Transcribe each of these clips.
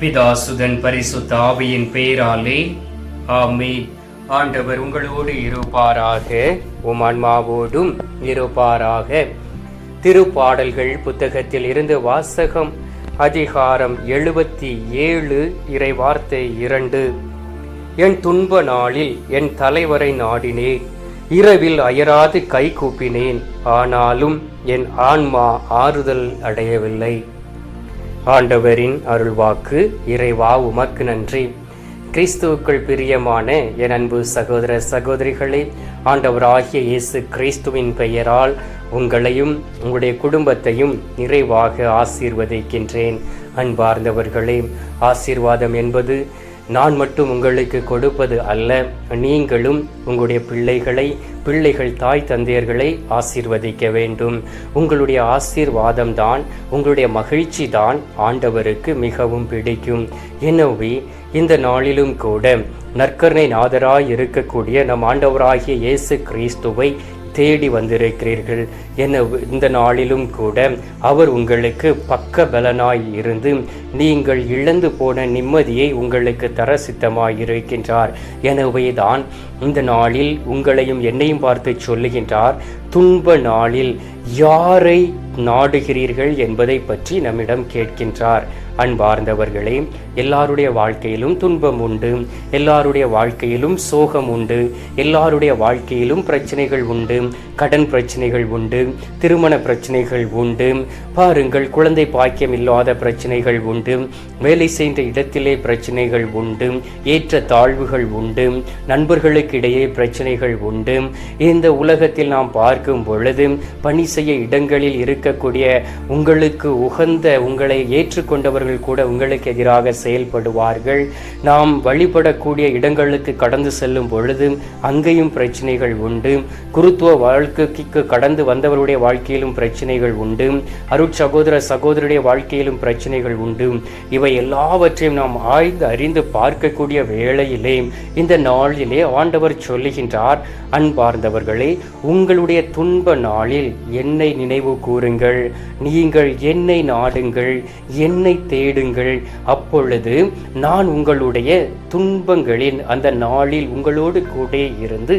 பிதாசுதன் பரிசுத்த ஆவியின் பெயராலே ஆமென். ஆண்டவர் உங்களோடு இருப்பாராக உம் ஆன்மாவோடும் இருப்பாராக. திருப்பாடல்கள் புத்தகத்தில் இருந்து வாசகம் அதிகாரம் எழுபத்தி ஏழு இறைவார்த்தை இரண்டு. என் துன்ப நாளில் என் தலைவரை நாடினேன் இரவில் அயராது கை கூப்பினேன் ஆனாலும் என் ஆன்மா ஆறுதல் அடையவில்லை. ஆண்டவரின் அருள்வாக்கு இறைவா உமக்கு நன்றி. கிறிஸ்துவுக்குள் பிரியமான என் அன்பு சகோதர சகோதரிகளே ஆண்டவராகிய இயேசு கிறிஸ்துவின் பெயரால் உங்களையும் உங்களுடைய குடும்பத்தையும் நிறைவாக ஆசீர்வதிக்கின்றேன். அன்பார்ந்தவர்களே ஆசீர்வாதம் என்பது நான் மட்டும் உங்களுக்கு கொடுப்பது அல்ல. நீங்களும் உங்களுடைய பிள்ளைகளை பிள்ளைகள் தாய் தந்தையர்களை ஆசீர்வதிக்க வேண்டும். உங்களுடைய ஆசீர்வாதம் தான் உங்களுடைய மகிழ்ச்சி தான் ஆண்டவருக்கு மிகவும் பிடிக்கும். எனவே இந்த நாளிலும் கூட நற்கருணை நாதராய் இருக்கக்கூடிய நம் ஆண்டவராகிய இயேசு கிறிஸ்துவை தேடி வந்திருக்கிறீர்கள். என இந்த நாளிலும் கூட அவர் உங்களுக்கு பக்க பலனாய் இருந்து நீங்கள் இழந்து போன நிம்மதியை உங்களுக்கு தர சித்தமாய் இருக்கின்றார் எனவே தான் இந்த நாளில் உங்களையும் என்னையும் பார்த்து சொல்லுகின்றார் துன்ப நாளில் யாரை நாடுகிறீர்கள் என்பதை பற்றி நம்மிடம் கேட்கின்றார். அன்பார்ந்தவர்களே எல்லாருடைய வாழ்க்கையிலும் துன்பம் உண்டு எல்லாருடைய வாழ்க்கையிலும் சோகம் உண்டு எல்லாருடைய வாழ்க்கையிலும் பிரச்சனைகள் உண்டு கடன் பிரச்சனைகள் உண்டு திருமண பிரச்சனைகள் உண்டு பாருங்கள் குழந்தை பாக்கியம் இல்லாத பிரச்சனைகள் உண்டு வேலை செய்த இடத்திலே பிரச்சனைகள் உண்டு ஏற்ற தாழ்வுகள் உண்டு நண்பர்களுக்கு இடையே பிரச்சனைகள் உண்டு. இந்த உலகத்தில் நாம் பார்க்கும் பொழுது பணி செய்ய இடங்களில் இருக்கக்கூடிய உங்களுக்கு உகந்த உங்களை ஏற்றுக்கொண்டவர்கள் கூட உங்களுக்கு எதிராக செயல்படுவார்கள். நாம் வழிபடக்கூடிய இடங்களுக்கு கடந்து செல்லும் பொழுது அங்கேயும் பிரச்சனைகள் உண்டு. குருத்துவ வாழ்க்கைக்கு கடந்து வந்தவருடைய வாழ்க்கையிலும் பிரச்சனைகள் உண்டு. அருட்சகோதர சகோதரருடைய வாழ்க்கையிலும் பிரச்சனைகள் உண்டு. இவை எல்லாவற்றையும் நாம் ஆய்ந்து அறிந்து பார்க்கக்கூடிய வேளையிலே இந்த நாளிலே ஆண்டவர் சொல்லுகின்றார் அன்பார்ந்தவர்களே உங்களுடைய துன்ப நாளில் என்னை நினைவு கூறுங்கள். நீங்கள் என்னை நாடுங்கள். என்னை தேடுங்கள். அப்பொழுது நான் உங்களுடைய துன்பங்களின் அந்த நாளில் உங்களோடு கூட இருந்து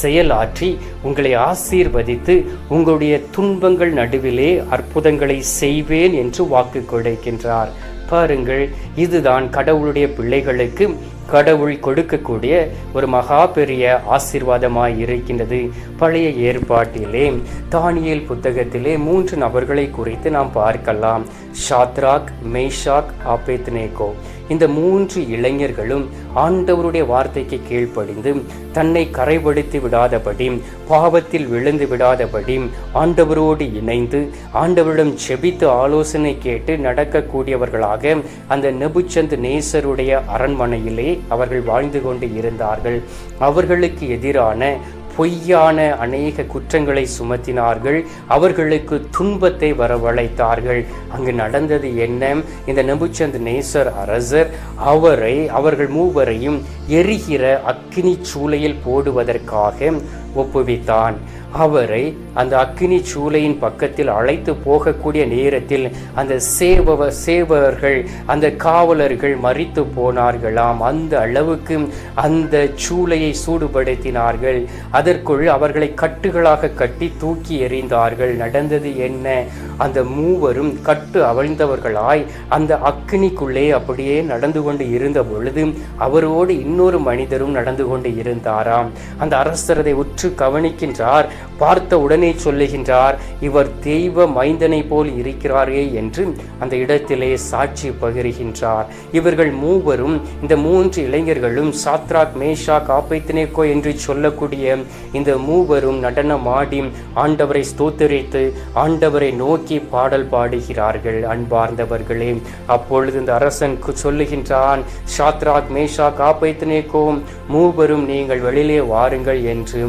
செயலாற்றி உங்களை ஆசீர்வதித்து உங்களுடைய துன்பங்கள் நடுவிலே அற்புதங்களை செய்வேன் என்று வாக்கு கொடுக்கின்றார். பாருங்கள் இதுதான் கடவுளுடைய பிள்ளைகளுக்கு கடவுள் கொடுக்கக்கூடிய ஒரு மகா பெரிய ஆசீர்வாதமாய் இருக்கின்றது. பழைய ஏற்பாட்டிலே தானியல் புத்தகத்திலே மூன்று நபர்களை குறித்து நாம் பார்க்கலாம். ஷாத்ராக் மெய்ஷாக் ஆபேத்னேகோ. இந்த மூன்று இளைஞர்களும் ஆண்டவருடைய வார்த்தைக்கு கீழ்ப்படிந்து தன்னை கரைப்படுத்தி விடாதபடி பாவத்தில் விழுந்து விடாதபடி ஆண்டவரோடு இணைந்து ஆண்டவரிடம் செபித்து ஆலோசனை கேட்டு நடக்கக்கூடியவர்களாக அந்த நெபுச்சந்த் நேசருடைய அரண்மனையிலே அவர்கள் வாழ்ந்து கொண்டு இருந்தார்கள். அவர்களுக்கு எதிரான பொய்யான அநேக குற்றங்களை சுமத்தினார்கள். அவர்களுக்கு துன்பத்தை வரவழைத்தார்கள். அங்கு நடந்தது என்ன? இந்த நெபுச்சந்த் நேசர் அரசர் அவரை அவர்கள் மூவரையும் எரிகிற அக்கினி சூளையில் போடுவதற்காக ஒப்புவித்தான். அவரை அந்த அக்கினி சூளையின் பக்கத்தில் அழைத்து போகக்கூடிய நேரத்தில் அந்த சேவவ சேவகர்கள் அந்த காவலர்கள் மறித்து போனார்களாம். அந்த அளவுக்கு அந்த சூளையை சூடுபடுத்தினார்கள். அதற்குள் அவர்களை கட்டுகளாக கட்டி தூக்கி எறிந்தார்கள். நடந்தது என்ன? அந்த மூவரும் கட்டு அவழ்ந்தவர்களாய் அந்த அக்னிக்குள்ளே அப்படியே நடந்து கொண்டு இருந்த பொழுது அவரோடு இன்னொரு மனிதரும் நடந்து கொண்டு இருந்தாராம். அந்த அரசரதை உற்று கவனிக்கின்றார். பார்த்த உடனே சொல்லுகின்றார் இவர் தெய்வ மைந்தனை போல் இருக்கிறாரே என்று அந்த இடத்திலே சாட்சி பகிர்கின்றார். இவர்கள் மூவரும் இந்த மூன்று இளைஞர்களும் சாத்ராக் மேஷா காப்பைத்தினேக்கோ என்று சொல்லக்கூடிய இந்த மூவரும் நடனமாடி ஆண்டவரை ஸ்தோத்தரித்து ஆண்டவரை நோக்கி பாடல் பாடுகிறார்கள் அன்பார்ந்தவர்களே. அப்பொழுது இந்த அரசன் சொல்லுகின்றான் சாத்ராக் மேஷா காப்பைத்தினேக்கோ மூவரும் நீங்கள் வெளியிலே வாருங்கள் என்று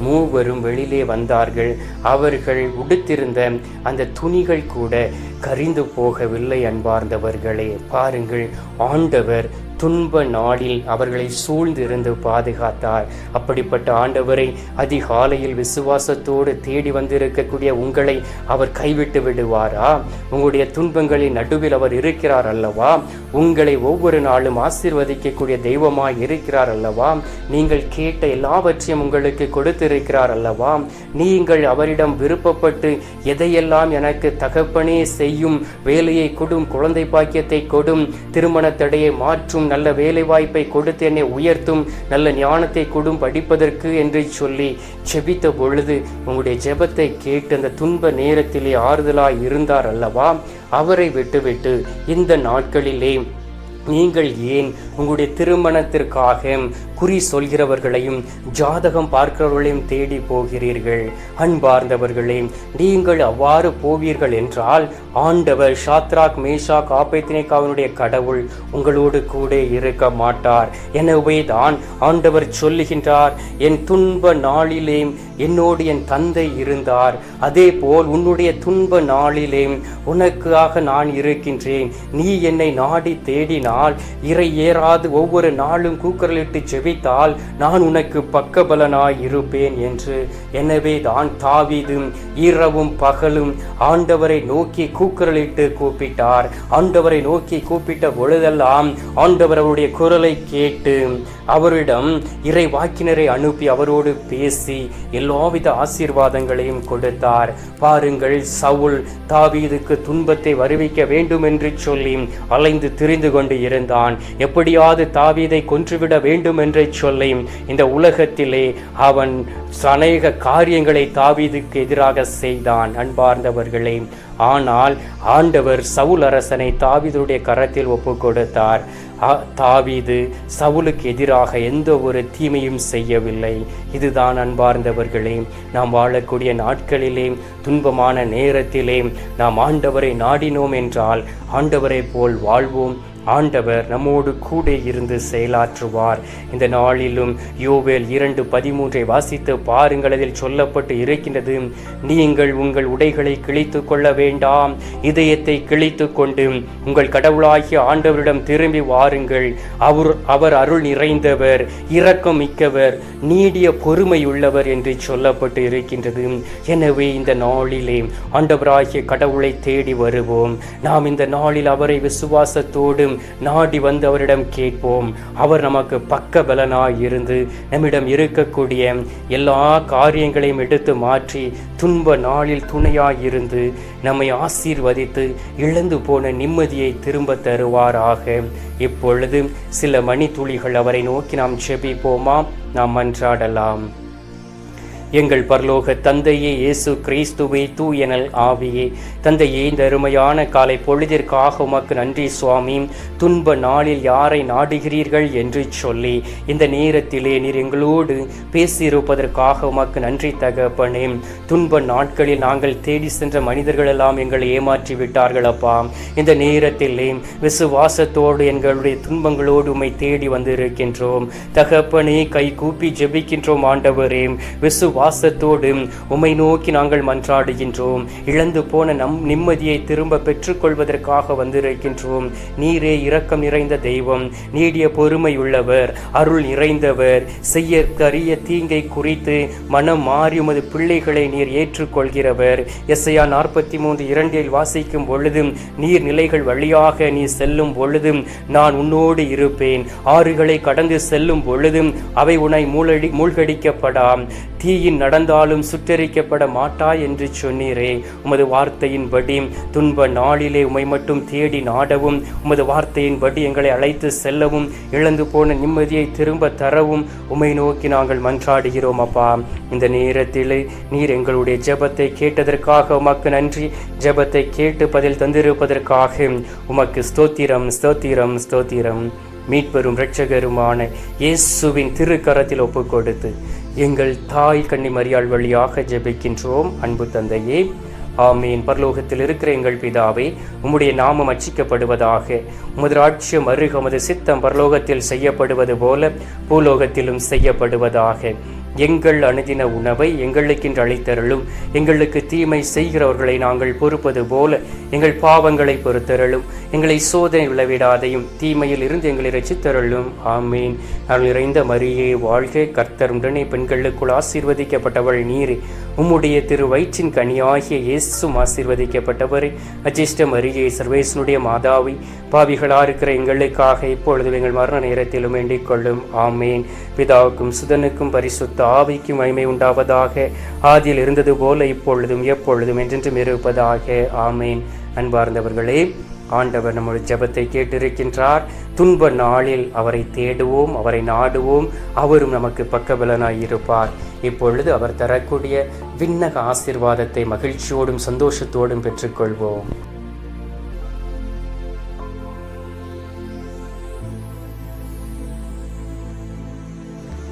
மூவரும் வெளியிலே வந்தார்கள். அவர்கள் உடுத்திருந்த அந்த துணிகள் கூட கரிந்து போகவில்லை அன்பார்ந்தவர்களே. பாருங்கள் ஆண்டவர் துன்ப நாளில் அவர்களை சூழ்ந்திருந்து பாதுகாத்தார். அப்படிப்பட்ட ஆண்டவரை அதிகாலையில் விசுவாசத்தோடு தேடி வந்திருக்கக்கூடிய உங்களை அவர் கைவிட்டு விடுவாரா? உங்களுடைய துன்பங்களின் நடுவில் அவர் இருக்கிறார் அல்லவா? உங்களை ஒவ்வொரு நாளும் ஆசீர்வதிக்கக்கூடிய தெய்வமாய் இருக்கிறார் அல்லவா? நீங்கள் கேட்ட எல்லாவற்றையும் உங்களுக்கு கொடுத்திருக்கிறார் அல்லவா? நீங்கள் அவரிடம் விருப்பப்பட்டு எதையெல்லாம் எனக்கு தகப்பனே செய் செய்யும் வேலையை கொடும் குழந்தை பாக்கியத்தை கொடும் திருமண தடையை மாற்றும் நல்ல வேலை வாய்ப்பை கொடுத்து என்னை உயர்த்தும் நல்ல ஞானத்தை கொடும் படிப்பதற்கு என்று சொல்லி செபித்த பொழுது உங்களுடைய ஜெபத்தை கேட்டு அந்த துன்ப நேரத்திலே ஆறுதலாய் இருந்தார் அல்லவா? அவரை விட்டுவிட்டு இந்த நாட்களிலே நீங்கள் ஏன் உங்களுடைய திருமணத்திற்காக குறி சொல்கிறவர்களையும் ஜாதகம் பார்க்கிறவர்களையும் தேடி போகிறீர்கள்? அன்பார்ந்தவர்களே நீங்கள் அவ்வாறு போவீர்கள் என்றால் ஆண்டவர் ஷாத்ராக் மேஷா ஆபேத்தினேக்காவனுடைய கடவுள் உங்களோடு கூட இருக்க மாட்டார். எனவே தான் ஆண்டவர் சொல்லுகின்றார் என் துன்ப நாளிலே என்னோடு என் தந்தை இருந்தார். அதே போல் உன்னுடைய துன்ப நாளிலே உனக்காக நான் இருக்கின்றேன். நீ என்னை நாடி தேடினால் இறை ஏறாது ஒவ்வொரு நாளும் கூக்குரலிட்டு செவித்தால் நான் உனக்கு பக்கபலனாய் இருப்பேன் என்று. எனவே தான் தாவிதும் இரவும் பகலும் ஆண்டவரை நோக்கி கூக்குரலிட்டு கூப்பிட்டார். ஆண்டவரை நோக்கி கூப்பிட்ட பொழுதெல்லாம் ஆண்டவர் அவருடைய குரலை கேட்டு அவரிடம் இறை வாக்கினரை அனுப்பி அவரோடு பேசி எல்லாவித ஆசீர்வாதங்களையும் கொடுத்தார். பாருங்கள் சவுல் தாவீதுக்கு துன்பத்தை வருவிக்க வேண்டும் என்று சொல்லி அலைந்து திரிந்து கொண்டு இருந்தான். எப்படியாவது தாவீதை கொன்றுவிட வேண்டும் என்று சொல்லி இந்த உலகத்திலே அவன் அநேக காரியங்களை தாவீதுக்கு எதிராக செய்தான். அன்பார்ந்தவர்களே ஆனால் ஆண்டவர் சவுல் அரசனை தாவீதுடைய கரத்தில் ஒப்பு கொடுத்தார் தாவிது தாவீது சவுலுக்கு எதிராக எந்த ஒரு தீமையும் செய்யவில்லை. இதுதான் அன்பார்ந்தவர்களே நாம் வாழக்கூடிய நாட்களிலே துன்பமான நேரத்திலே நாம் ஆண்டவரை நாடினோம் என்றால் ஆண்டவரை போல் வாழ்வோம். ஆண்டவர் நம்மோடு கூட இருந்து செயலாற்றுவார். இந்த நாளிலும் யோவேல் இரண்டு பதிமூன்றை வாசித்து பாருங்கள் அதில் சொல்லப்பட்டு இருக்கின்றது நீங்கள் உங்கள் உடைகளை கிழித்து கொள்ள வேண்டாம் இதயத்தை கிழித்து கொண்டு உங்கள் கடவுளாகிய ஆண்டவரிடம் திரும்பி வாருங்கள். அவர் அவர் அருள் நிறைந்தவர் இரக்கம் மிக்கவர் நீடிய பொறுமையுள்ளவர் என்று சொல்லப்பட்டு இருக்கின்றது. எனவே இந்த நாளிலே ஆண்டவராகிய கடவுளை தேடி வருவோம். நாம் இந்த நாளில் அவரை விசுவாசத்தோடும் நாடி வந்து அவரிடம் கேட்போம். அவர் நமக்கு பக்க பலனாய் இருந்து நம்மிடம் இருக்கக்கூடிய எல்லா காரியங்களையும் எடுத்து மாற்றி துன்ப நாளில் துணையாய் இருந்து நம்மை ஆசீர்வதித்து இழந்து போன நிம்மதியை திரும்ப தருவாராக. இப்பொழுது சில மணித்துளிகள் அவரை நோக்கி நாம் செபிப்போமா நாம் மன்றாடலாம் எங்கள் பரலோக தந்தையே இயேசு கிறிஸ்துவே தூயனல் ஆவியே. தந்தையே இந்த அருமையான காலை பொழுதிற்காக உமக்கு நன்றி சுவாமி. துன்ப நாளில் யாரை நாடுகிறீர்கள் என்று சொல்லி இந்த நேரத்திலே நீர் எங்களோடு பேசியிருப்பதற்காக உமக்கு நன்றி தகப்பனே. துன்ப நாட்களில் நாங்கள் தேடி சென்ற மனிதர்கள் எல்லாம் எங்களை ஏமாற்றி விட்டார்கள் அப்பா. இந்த நேரத்திலே விசுவாசத்தோடு எங்களுடைய துன்பங்களோடு உமை தேடி வந்திருக்கின்றோம். தகப்பனே கை கூப்பி ஜெபிக்கின்றோம் ஆண்டவரே. விசுவாசத்தோடு உம்மை நோக்கி நாங்கள் மன்றாடுகின்றோம். இழந்து போன நம் நிம்மதியை திரும்ப பெற்றுக்கொள்வதற்காக வந்திருக்கின்றோம். நீரே இரக்கம் நிறைந்த தெய்வம் நீடிய பொறுமை உள்ளவர் அருள் நிறைந்தவர். செய்யற்கரிய தீங்கை குறித்து மனம் மாறி உமது பிள்ளைகளை நீர் ஏற்றுக்கொள்கிறவர். எஸ்ஐயா நாற்பத்தி மூன்று இரண்டில் வாசிக்கும் பொழுதும் நீர் நிலைகள் வழியாக நீ செல்லும் பொழுதும் நான் உன்னோடு இருப்பேன். ஆறுகளை கடந்து செல்லும் பொழுதும் அவை உன்னை மூழடி மூழ்கடிக்கப்படாம். தீயின் நடந்தாலும் சுட்டரிக்கப்பட மாட்டாய் என்று சொன்னீரே. உமது வார்த்தையின்படி துன்ப நாளிலே உமை மட்டும் தேடி நாடவும் உமது வார்த்தையின்படி எங்களை அழைத்து செல்லவும் இழந்து போன நிம்மதியை திரும்ப தரவும் உமை நோக்கி நாங்கள் மன்றாடுகிறோம் அப்பா. இந்த நேரத்தில் நீர் எங்களுடைய ஜெபத்தை கேட்டதற்காக உமக்கு நன்றி. ஜெபத்தை கேட்டு பதில் தந்திருப்பதற்காக உமக்கு ஸ்தோத்திரம் ஸ்தோத்திரம் ஸ்தோத்திரம். மீட்பெரும் இரட்சகருமான இயேசுவின் திருக்கரத்தில் ஒப்புக்கொடுத்து எங்கள் தாய் கன்னி மரியாள் வழியாக ஜெபிக்கின்றோம். அன்பு தந்தையே ஆமீன். பரலோகத்தில் இருக்கிற எங்கள் பிதாவே உம்முடைய நாமம் அச்சிக்கப்படுவதாக உமது ராட்சியம் சித்தம் பரலோகத்தில் செய்யப்படுவது போல பூலோகத்திலும் செய்யப்படுவதாக. எங்கள் அணுதின உணவை எங்களுக்கென்று அளித்தருளும். எங்களுக்கு தீமை செய்கிறவர்களை நாங்கள் பொறுப்பது போல எங்கள் பாவங்களை பொறுத்தருளும். எங்களை சோதனை விளைவிடாதையும் தீமையில் இருந்து எங்களை ரசித்தருளும் ஆமீன். அருள் நிறைந்த மரியே வாழ்க. கர்த்தர் உடனே பெண்களுக்குள் ஆசீர்வதிக்கப்பட்டவள் நீரே. உம்முடைய திரு வயிற்றின் கனியாகிய இயேசும் ஆசீர்வதிக்கப்பட்டவரே. அஜிஷ்ட மரியே சர்வேசனுடைய மாதாவி பாவிகளாக இருக்கிற எங்களுக்காக இப்பொழுது எங்கள் மரண நேரத்திலும் வேண்டிக் கொள்ளும். ஆமேன். பிதாவுக்கும் சுதனுக்கும் பரிசுத்த ஆவிக்கும் மகிமை உண்டாவதாக. ஆதியில் இருந்தது போல இப்பொழுதும் எப்பொழுதும் என்றென்றும் இருப்பதாக. ஆமேன். அன்பார்ந்தவர்களே ஆண்டவர் நம்முடைய ஜெபத்தை கேட்டிருக்கின்றார். துன்ப நாளில் அவரை தேடுவோம் அவரை நாடுவோம். அவரும் நமக்கு பக்கபலனாய் இருப்பார். இப்பொழுது அவர் தரக்கூடிய விண்ணக ஆசீர்வாதத்தை மகிழ்ச்சியோடும் சந்தோஷத்தோடும் பெற்றுக்கொள்வோம்.